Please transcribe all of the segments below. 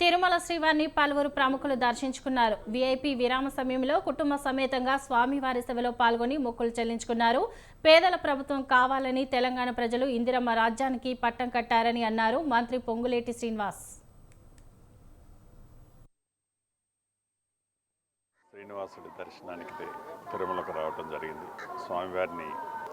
తిరుమల శ్రీవారిని పలువురు ప్రముఖులు దర్శించుకున్నారు. వీఐపీ విరామ సమయంలో కుటుంబ సమేతంగా స్వామివారి సేవలో పాల్గొని మొక్కులు చెల్లించుకున్నారు. పేదల ప్రభుత్వం కావాలని తెలంగాణ ప్రజలు ఇందిరమ్మ రాజ్యానికి పట్టం కట్టారని అన్నారు మంత్రి పొంగులేటి శ్రీనివాస్. శ్రీనివాసుడి దర్శనానికి తిరుమలకు రావటం జరిగింది. స్వామివారిని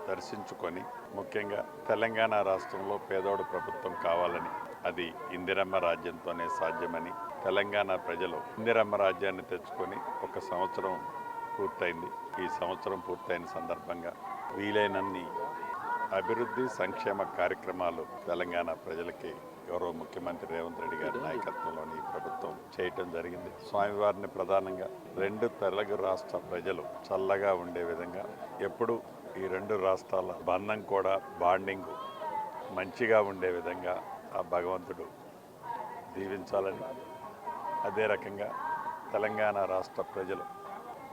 దర్శించుకొని ముఖ్యంగా తెలంగాణ రాష్ట్రంలో పేదోడు ప్రభుత్వం కావాలని అది ఇందిరమ్మ రాజ్యంతోనే సాధ్యమని తెలంగాణ ప్రజలు ఇందిరమ్మ రాజ్యాన్ని తెచ్చుకొని ఒక సంవత్సరం పూర్తయింది. ఈ సంవత్సరం పూర్తయిన సందర్భంగా వీలైనన్ని అభివృద్ధి సంక్షేమ కార్యక్రమాలు తెలంగాణ ప్రజలకి గౌరవ ముఖ్యమంత్రి రేవంత్ రెడ్డి గారి నాయకత్వంలోని ప్రభుత్వం చేయటం జరిగింది. స్వామివారిని ప్రధానంగా రెండు తెలుగు రాష్ట్ర ప్రజలు చల్లగా ఉండే విధంగా ఎప్పుడు ఈ రెండు రాష్ట్రాల బంధం కూడా బాండింగ్ మంచిగా ఉండే విధంగా ఆ భగవంతుడు దీవించాలని అదే రకంగా తెలంగాణ రాష్ట్ర ప్రజలు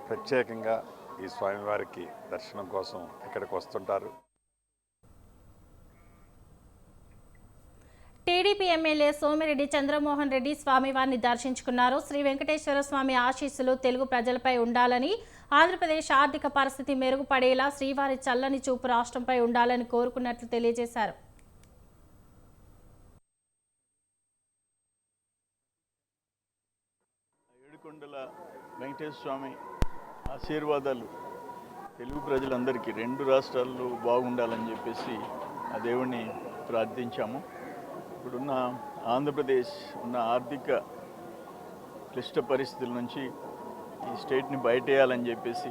ప్రత్యేకంగా ఈ స్వామివారికి దర్శనం కోసం ఇక్కడికి వస్తుంటారు. టీడీపీ ఎమ్మెల్యే సోమిరెడ్డి చంద్రమోహన్ రెడ్డి స్వామివారిని దర్శించుకున్నారు. శ్రీ వెంకటేశ్వర స్వామి ఆశీస్సులు తెలుగు ప్రజలపై ఉండాలని ఆంధ్రప్రదేశ్ ఆర్థిక పరిస్థితి మెరుగుపడేలా శ్రీవారి చల్లని చూపు రాష్ట్రంపై ఉండాలని కోరుకున్నట్లు తెలియజేశారు. ఏడుకొండల వెంకటేశ్వర స్వామి ఆశీర్వాదాలు తెలుగు ప్రజలందరికీ రెండు రాష్ట్రాల్లో బాగుండాలని చెప్పేసి ఆ దేవుణ్ణి ప్రార్థించాము. ఇప్పుడున్న ఆంధ్రప్రదేశ్ ఉన్న ఆర్థిక క్లిష్ట పరిస్థితుల నుంచి ఈ స్టేట్ని బయటేయాలని చెప్పేసి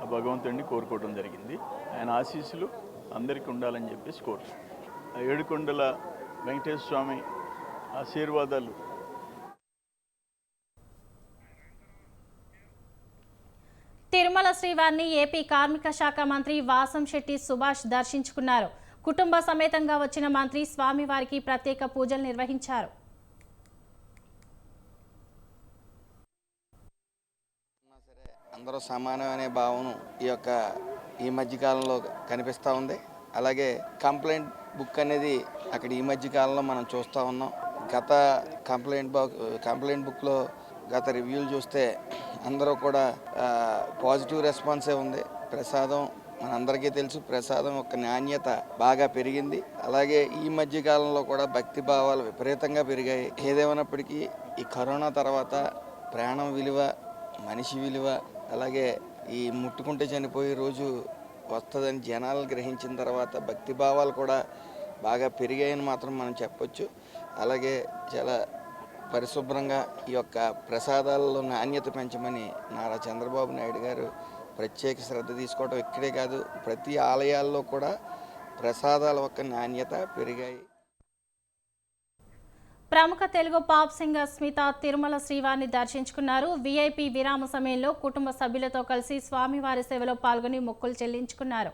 ఆ భగవంతుడిని కోరుకోవడం జరిగింది. ఆయన ఆశీస్సులు అందరికీ ఉండాలని చెప్పేసి కోరు ఆ ఏడుకొండల వెంకటేశ్వర స్వామి ఆశీర్వాదాలు. తిరుమల శ్రీవారిని ఏపీ కార్మిక శాఖ మంత్రి వాసం శెట్టి సుభాష్ దర్శించుకున్నారు. కుటుంబ సమేతంగా వచ్చిన మంత్రి స్వామివారికి ప్రత్యేక పూజలు నిర్వహించారు. అందరూ సమానం అనే భావన ఈ యొక్క ఈ మధ్యకాలంలో కనిపిస్తూ ఉంది. అలాగే కంప్లైంట్ బుక్ అనేది అక్కడ ఈ మధ్య కాలంలో మనం చూస్తూ ఉన్నాం. గత కంప్లైంట్ బుక్ కంప్లైంట్ బుక్లో గత రివ్యూలు చూస్తే అందరూ కూడా పాజిటివ్ రెస్పాన్సే ఉంది. ప్రసాదం మనందరికీ తెలుసు ప్రసాదం యొక్క నాణ్యత బాగా పెరిగింది. అలాగే ఈ మధ్య కాలంలో కూడా భక్తి భావాలు విపరీతంగా పెరిగాయి. ఏదేమైనప్పటికీ ఈ కరోనా తర్వాత ప్రాణం విలువ మనిషి విలువ అలాగే ఈ ముట్టుకుంటే చనిపోయే రోజు వస్తుందని జనాలు గ్రహించిన తర్వాత భక్తి భావాలు కూడా బాగా పెరిగాయని మాత్రం మనం చెప్పొచ్చు. అలాగే చాలా పరిశుభ్రంగా ఈ యొక్క ప్రసాదాలలో నాణ్యత పెంచమని నారా చంద్రబాబు నాయుడు గారు ప్రత్యేక శ్రద్ధ తీసుకోవడం ఇక్కడే కాదు ప్రతి ఆలయాల్లో కూడా ప్రసాదాల యొక్క నాణ్యత పెరిగాయి. ప్రముఖ తెలుగు పాప్ సింగర్ స్మిత తిరుమల శ్రీవారిని దర్శించుకున్నారు. వీఐపీ విరామ సమయంలో కుటుంబ సభ్యులతో కలిసి స్వామివారి సేవలో పాల్గొని మొక్కులు చెల్లించుకున్నారు.